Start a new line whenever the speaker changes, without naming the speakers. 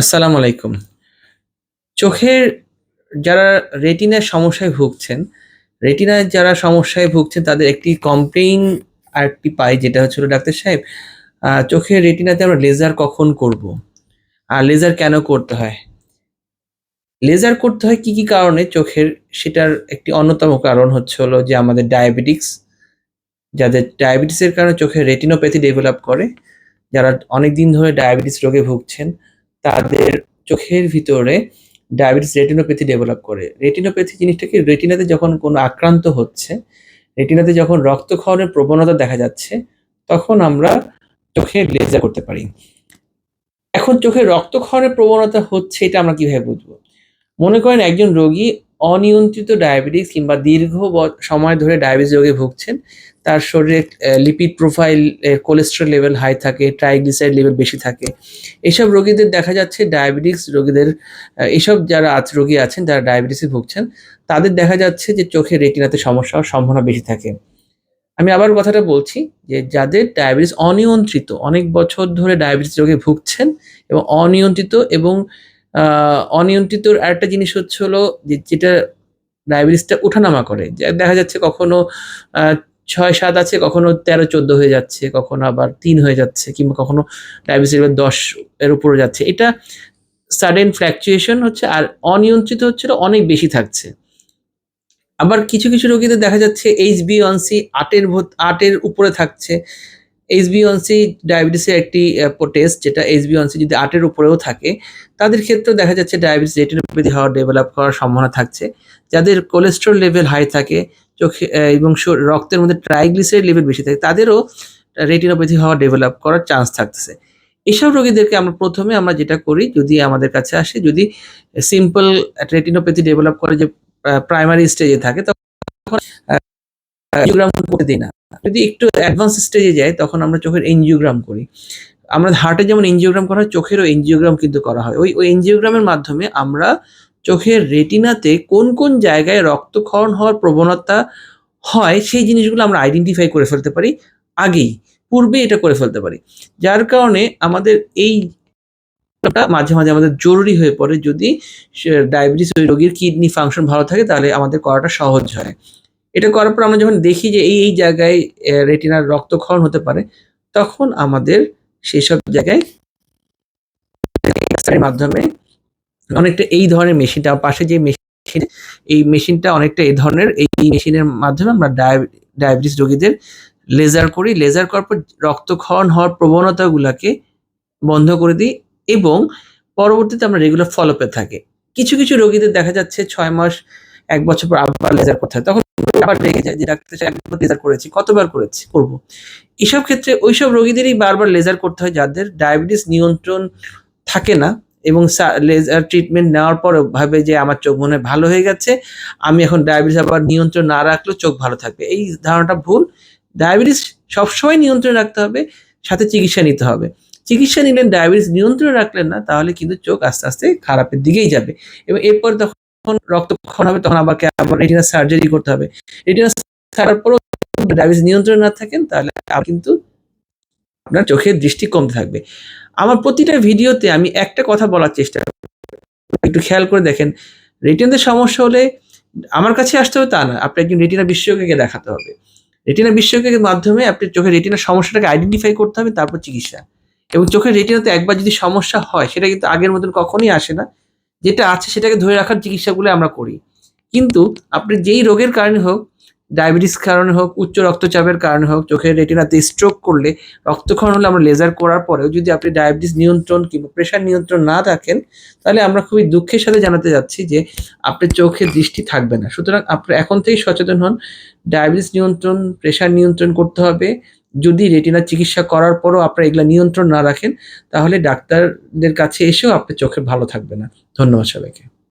আসসালামু আলাইকুম। চোখের যারা রেটিনার সমস্যায় ভুগছেন, রেটিনার যারা সমস্যায় ভুগছেন, তাদের একটি কমপ্লেইন আর একটি পাই, যেটা হচ্ছিল ডাক্তার সাহেব চোখের রেটিনাতে আমরা লেজার কখন করব? আর লেজার কেন করতে হয়? লেজার করতে হয় কি কি কারণে? চোখের সেটার একটি অন্যতম কারণ হচ্ছে হলো যে আমাদের ডায়াবেটিক্স যাদের ডায়াবেটিসের কারণে চোখের রেটিনোপ্যাথি ডেভেলপ করে, যারা অনেক দিন ধরে ডায়াবেটিস রোগে ভুগছেন তাদের চোখের ভিতরে ডায়াবেটিস রেটিনোপ্যাথি ডেভেলপ করে। রেটিনোপ্যাথি জিনিসটাকে রেটিনাতে যখন কোনো আক্রান্ত হচ্ছে, রেটিনাতে যখন রক্তক্ষরণের প্রবণতা দেখা যাচ্ছে, তখন আমরা চোখে লেজার করতে পারি। এখন চোখে রক্তক্ষরণের প্রবণতা হচ্ছে, এটা আমরা কীভাবে বুঝব? মনে করেন একজন রোগী অনিয়ন্ত্রিত ডায়াবেটিস কিংবা দীর্ঘ সময় ধরে ডায়াবেটিস রোগে ভুগছেন, তার শরীরে lipid profile cholesterol level high থাকে ট্রাইগ্লিসাইড লেভেল বেশি থাকে। এসব রোগীদের দেখা যাচ্ছে ডায়াবেটিস রোগীদের এসব যারা আজ রোগী আছেন, যারা ডায়াবেটিসে ভুগছেন, তাদের দেখা যাচ্ছে যে চোখে রেটিনাতে সমস্যা সম্ভাবনা বেশি থাকে। আমি আবার কথাটা বলছি যে যাদের ডায়াবেটিস অনিয়ন্ত্রিত, অনেক বছর ধরে ডায়াবেটিস রোগে ভুগছেন এবং অনিয়ন্ত্রিত এবং অনিয়ন্ত্রিত আরেকটা জিনিস হচ্ছে হলো যে যেটা ডায়াবেটিসটা ওঠানামা করে। দেখা যাচ্ছে কখনো ছয়, সাত আছে, কখনো তেরো, চোদ্দ হয়ে যাচ্ছে, কখনো আবার তিন হয়ে যাচ্ছে, কিংবা কখনো ডায়াবেটিস এবার দশ এর উপরে যাচ্ছে। এটা সাডেন ফ্ল্যাকচুয়েশন হচ্ছে আর অনিয়ন্ত্রিত হচ্ছে অনেক বেশি থাকছে। আবার কিছু কিছু রোগীদের দেখা যাচ্ছে এইচ বি ওয়ান সি আটের আটের উপরে থাকছে। এইচ বি সি ডায়াবেটিসের একটি টেস্ট যেটা এইচ বি সি যদি আটের উপরেও থাকে, তাদের ক্ষেত্রেও দেখা যাচ্ছে ডায়াবেটিস রেটিনোপ্যাথি হওয়ার ডেভেলপ করার সম্ভাবনা থাকছে। যাদের কোলেস্ট্রল লেভেল হাই থাকে, চোখে এবং রক্তের মধ্যে ট্রাইগ্লিসাইড লেভেল বেশি থাকে, তাদেরও রেটিনোপ্যাথি হওয়া ডেভেলপ করার চান্স থাকতেছে। এসব রোগীদেরকে আমরা প্রথমে আমরা যেটা করি, যদি আমাদের কাছে আসে, যদি সিম্পল রেটিনোপ্যাথি ডেভেলপ করে যে প্রাইমারি স্টেজে থাকে, তখন এনজিওগ্রাম করতে দিই না। যদি একটু অ্যাডভান্স স্টেজে যায় তখন আমরা চোখের এনজিওগ্রাম করি। আমরা হার্টে যেমন এনজিওগ্রাম করা হয়, চোখেরও এনজিওগ্রাম কিন্তু করা হয়। ওই ওই এনজিওগ্রামের মাধ্যমে আমরা চোখের রেটিনাতে কোন কোন জায়গায় রক্তক্ষরণ হওয়ার প্রবণতা হয়, সেই জিনিসগুলো আমরা আইডেন্টিফাই করে ফেলতে পারি। আগেই, পূর্বে এটা করে ফেলতে পারি। যার কারণে আমাদের এই মাঝে মাঝে আমাদের জরুরি হয়ে পড়ে। যদি ডায়াবেটিস রোগীর কিডনি ফাংশন ভালো থাকে, তাহলে আমাদের করাটা সহজ হয়। এটা করার পর আমরা যখন দেখি যে এই এই জায়গায় রেটিনার রক্তক্ষরণ হতে পারে, তখন আমাদের সেই সব জায়গায় মাধ্যমে অনেকটা এই ধরনের মেশিনটা, পাশে যে মেশিন, এই মেশিনটা অনেকটা এই ধরনের, এই মেশিনের মাধ্যমে আমরা ডায়াবেটিস রোগীদের লেজার করি, লেজার করার পর রক্তক্ষরণ হওয়ার প্রবণতাগুলোকে বন্ধ করে দিই এবং পরবর্তীতে আমরা রেগুলার ফলোপে থাকে। কিছু কিছু রোগীদের দেখা যাচ্ছে ছয় মাস এক বছর পর আবার লেজার করতে হয়। তখন আবার রেগে যায় যে ডাক্তার একবার লেজার করেছি, কতবার করেছি, করব? এসব ক্ষেত্রে ওইসব রোগীদেরই বারবার লেজার করতে হয় যাদের ডায়াবেটিস নিয়ন্ত্রণ থাকে না এবং লেজার ট্রিটমেন্ট নেওয়ার পরে ভাবে যে আমার চোখ মনে ভালো হয়ে গেছে, আমি এখন ডায়াবেটিস আবার নিয়ন্ত্রণ না রাখলেও চোখ ভালো থাকবে। এই ধারণাটা ভুল। ডায়াবেটিস সবসময় নিয়ন্ত্রণে রাখতে হবে, সাথে চিকিৎসা নিতে হবে। চিকিৎসা নিলেন ডায়াবেটিস নিয়ন্ত্রণে রাখলেন না, তাহলে কিন্তু চোখ আস্তে আস্তে খারাপের দিকেই যাবে। এবং এরপর তখন রক্তক্ষরণ হবে, তখন আবার আবার রেটিনা সার্জারি করতে হবে। রেটিনা ছাড়ার পরও ডায়াবেটিস নিয়ন্ত্রণে না থাকেন, তাহলে কিন্তু আপনার চোখের দৃষ্টি কমতে থাকবে। আমার প্রতিটা ভিডিওতে আমি একটা কথা বলার চেষ্টা একটু খেয়াল করে দেখেন রেটিনাতে সমস্যা হলে আমার কাছে আসতে হবে তা না, আপনি একজন রেটিনা বিশেষজ্ঞকে দেখাতে হবে। রেটিনা বিশেষজ্ঞের মাধ্যমে আপনি চোখের রেটিনার সমস্যাটাকে আইডেন্টিফাই করতে হবে, তারপর চিকিৎসা। এবং চোখের রেটিনাতে একবার যদি সমস্যা হয়, সেটা কিন্তু আগের মতন কখনোই আসে না। যেটা আছে সেটাকে ধরে রাখার চিকিৎসাগুলো আমরা করি। কিন্তু আপনি যেই রোগের কারণে হোক, ডায়াবেটিস কারণে হোক, উচ্চ রক্তচাপের কারণে হোক, চোখের রেটিনাতে স্ট্রোক করলে, রক্তক্ষরণ হলে আমরা লেজার করার পরেও যদি আপনি ডায়াবেটিস নিয়ন্ত্রণ কিংবা প্রেশার নিয়ন্ত্রণ না থাকেন তাহলে আমরা খুবই দুঃখের সাথে জানাতে যাচ্ছি যে আপনার চোখে দৃষ্টি থাকবে না। সুতরাং আপনি এখন থেকেই সচেতন হন, ডায়াবেটিস নিয়ন্ত্রণ প্রেশার নিয়ন্ত্রণ করতে হবে। যদি রেটিনার চিকিৎসা করার পরও আপনারা এগুলো নিয়ন্ত্রণ না রাখেন, তাহলে ডাক্তারদের কাছে এসেও আপনার চোখে ভালো থাকবে না। ধন্যবাদ সবাইকে।